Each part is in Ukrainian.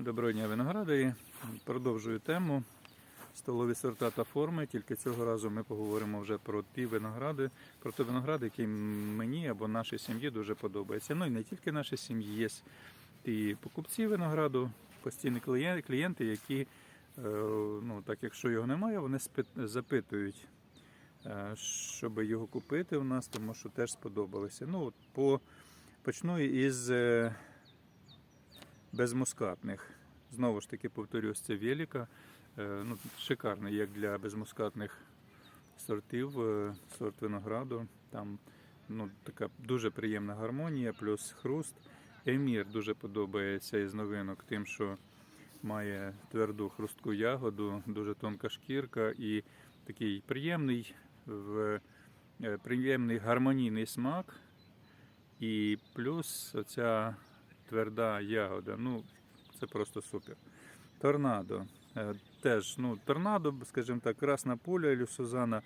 Доброго дня виноградарі. Продовжую тему столові сорта та форми. Тільки цього разу ми поговоримо вже про ті виногради, про ті виногради, які мені або нашій сім'ї дуже подобаються. Ну і не тільки нашій сім'ї, є і покупці винограду, постійні клієнти, які, е, ну так якщо його немає, вони запитують, е, щоб його купити у нас, тому що теж сподобалося. Ну, по, почну із. Безмускатних. Знову ж таки, повторюсь, це велика. Е, Ну, шикарний, як для безмускатних сортів, е, сорт винограду. Там ну, така дуже приємна гармонія, плюс хруст. Емір дуже подобається із новинок, тим, що має тверду хрустку ягоду, дуже тонка шкірка і такий приємний, в, е, приємний гармонійний смак. І плюс оця тверда ягода. Ну, це просто супер. Торнадо. Е, Теж, ну, торнадо, скажімо так, красна пуля і Сузана,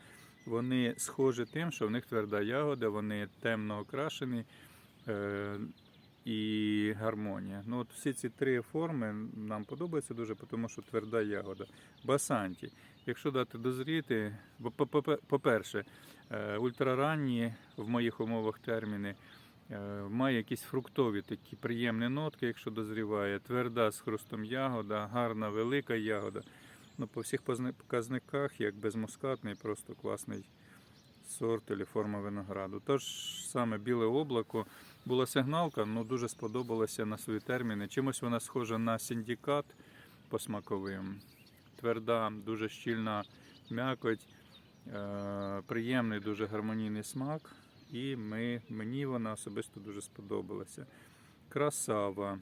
вони схожі тим, що в них тверда ягода, вони темно окрашені е, і гармонія. Ну, от всі ці три форми нам подобаються дуже, тому що тверда ягода. Басанті. Якщо дати дозріти, бо, по- по-перше, е, ультраранні в моїх умовах терміни. Е, Має якісь фруктові такі приємні нотки, якщо дозріває. Тверда з хрустом ягода, гарна велика ягода. Ну, по всіх показниках, як безмускатний, просто класний сорт або форма винограду. Тож саме біле облако була сигналка, ну дуже сподобалася на свої терміни. Чимось вона схожа на синдикат по смаковим. Тверда, дуже щільна м'якоть, е, приємний, дуже гармонійний смак. І ми, мені вона особисто дуже сподобалася. Красава.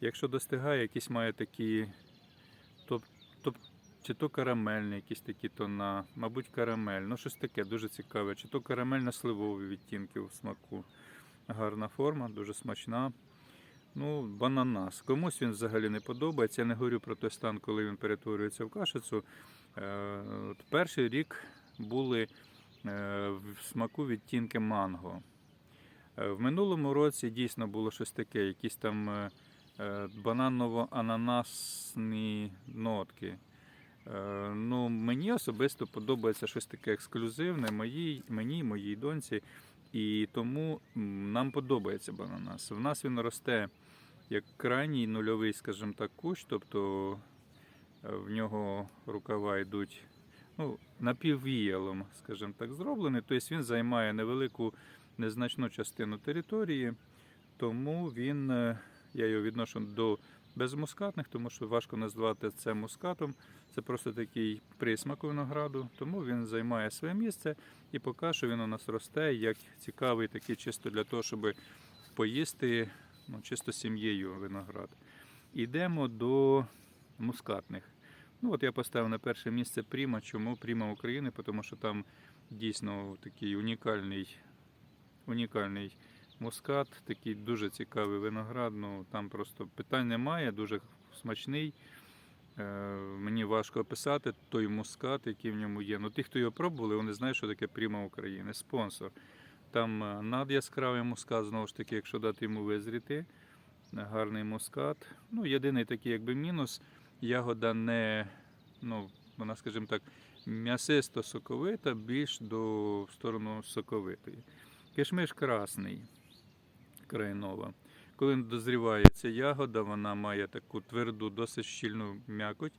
Якщо достигає, якісь має такі, топ, топ, чи то карамельні якісь такі тона, мабуть, карамель, ну щось таке дуже цікаве, чи то карамельно-сливові відтінки в смаку. Гарна форма, дуже смачна. Ну, бананас. Комусь він взагалі не подобається. Я не говорю про той стан, коли він перетворюється в кашицю. Е, от перший рік були в смаку відтінки манго. Е, В минулому році дійсно було щось таке, якісь там е, е, бананово-ананасні нотки. Е, Ну, мені особисто подобається щось таке ексклюзивне моїй, мені, моїй доньці. І тому нам подобається бананас. В нас він росте як крайній нульовий, скажімо так, кущ, тобто е, в нього рукава йдуть ну, напіввіялом, скажімо так, зроблений. Тобто він займає невелику, незначну частину території, тому він, е, я його відношу до безмускатних, тому що важко назвати це мускатом. Це просто такий присмак винограду, тому він займає своє місце і поки що він у нас росте як цікавий, такий чисто для того, щоб поїсти ну, чисто сім'єю виноград. Йдемо до мускатних. Ну от я поставив на перше місце Пріма. Чому Пріма України? Тому що там дійсно такий унікальний, унікальний мускат, такий дуже цікавий виноград. Ну там просто питань немає, дуже смачний. Е, мені важко описати той мускат, який в ньому є. Ну, ті, хто його пробували, вони знають, що таке Пріма України. Спонсор. Там е, надяскравий мускат, знову ж таки, якщо дати йому визріти. Гарний мускат. Ну, єдиний такий якби мінус. Ягода не, ну, вона, скажімо так, м'ясисто соковита, більш до в сторону соковитої. Кишмиш красний, країнова. Коли дозріває ця ягода, вона має таку тверду, досить щільну м'якоть,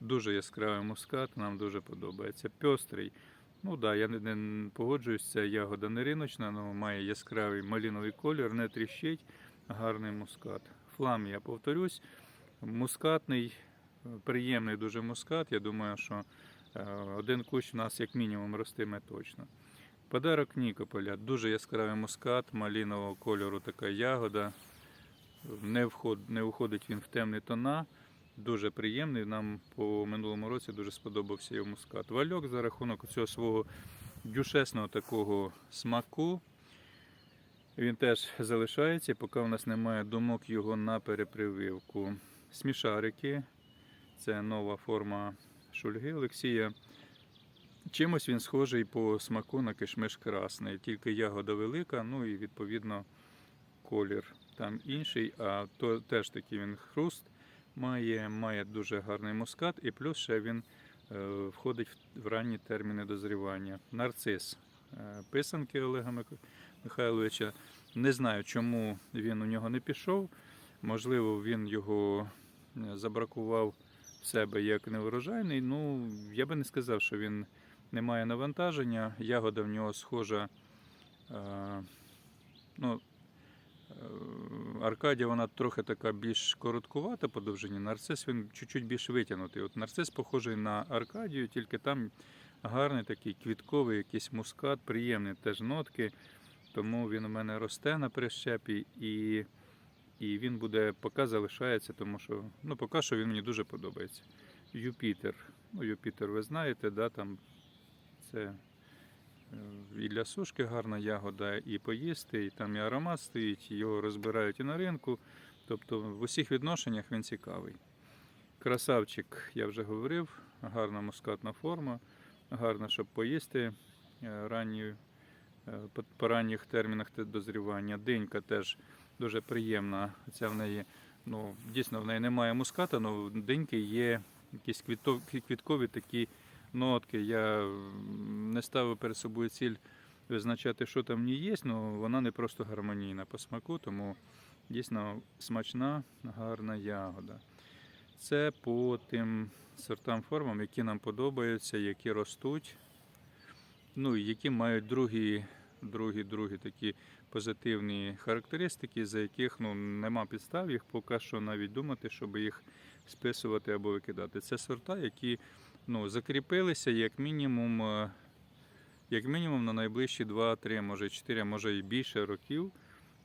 дуже яскравий мускат, нам дуже подобається. Пьострий. Ну так, да, я не, не погоджуюсь, ця ягода не риночна, але має яскравий маліновий колір, не тріщить, гарний мускат. Флам, я повторюсь, мускатний, приємний дуже мускат. Я думаю, що е, один кущ у нас як мінімум ростиме точно. Подарок Нікополя. Дуже яскравий мускат, малінового кольору така ягода. Не, вход, не уходить він в темні тона. Дуже приємний. Нам по минулому році дуже сподобався його мускат. Вальок за рахунок цього свого дюшесного такого смаку. Він теж залишається, поки в нас немає думок його на перепрививку. Смішарики це нова форма шульги Олексія. Чимось він схожий по смаку на кишмиш красний, тільки ягода велика, ну і відповідно колір там інший, а то теж такий він хруст, Має, має дуже гарний мускат, і плюс ще він е, входить в, ранні терміни дозрівання. Нарцис. Е, писанки Олега Михайловича. Не знаю, чому він у нього не пішов. Можливо, він його е, забракував себе як неврожайний. Ну, я би не сказав, що він не має навантаження. Ягода в нього схожа. Е, ну, е, Аркадія вона трохи така більш короткувата по довжині. Нарцис він чуть-чуть більш витягнутий. От нарцис похожий на Аркадію, тільки там гарний такий квітковий, якийсь мускат, приємні теж нотки. Тому він у мене росте на прищепі і, і він буде поки залишається, тому що ну, поки що він мені дуже подобається. Юпітер. Ну, Юпітер, ви знаєте, да, там це е, і для сушки гарна ягода, і поїсти, і там і аромат стоїть, його розбирають і на ринку. Тобто в усіх відношеннях він цікавий. Красавчик, я вже говорив, гарна мускатна форма, гарна, щоб поїсти е, е, по- ранніх термінах дозрівання. Динька теж дуже приємна. Ця в неї, ну, дійсно, в неї немає муската, але в диньки є якісь квітов- квіткові такі нотки. Я не ставив перед собою ціль визначати, що там в ній є, але вона не просто гармонійна по смаку, тому дійсно смачна, гарна ягода. Це по тим сортам формам, які нам подобаються, які ростуть, ну і які мають другі, другі, другі такі позитивні характеристики, за яких ну, нема підстав їх поки що навіть думати, щоб їх списувати або викидати. Це сорта, які ну, закріпилися як мінімум, е, як мінімум на найближчі 2-3, може 4, може і більше років,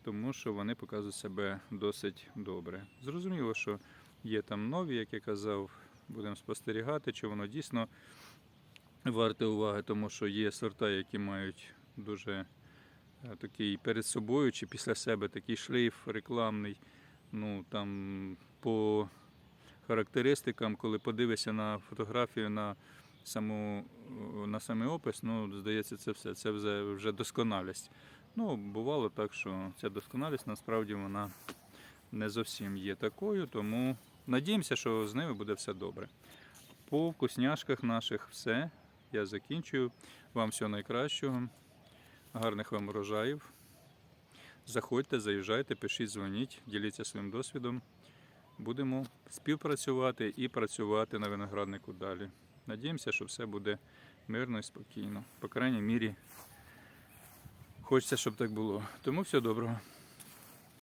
тому що вони показують себе досить добре. Зрозуміло, що є там нові, як я казав, будемо спостерігати, чи воно дійсно варте уваги, тому що є сорта, які мають дуже такий перед собою чи після себе такий шлейф рекламний. Ну там по характеристикам, коли подивишся на фотографію на саму на самий опис, ну здається, це все. Це вже, вже досконалість. Ну, бувало так, що ця досконалість насправді вона не зовсім є такою, тому надіємося, що з ними буде все добре. По вкусняшках наших все. Я закінчую. Вам всього найкращого. Гарних вам урожаїв. Заходьте, заїжджайте, пишіть, дзвоніть, діліться своїм досвідом. Будемо співпрацювати і працювати на винограднику далі. Надіємося, що все буде мирно і спокійно. По крайній мірі, хочеться, щоб так було. Тому всього доброго.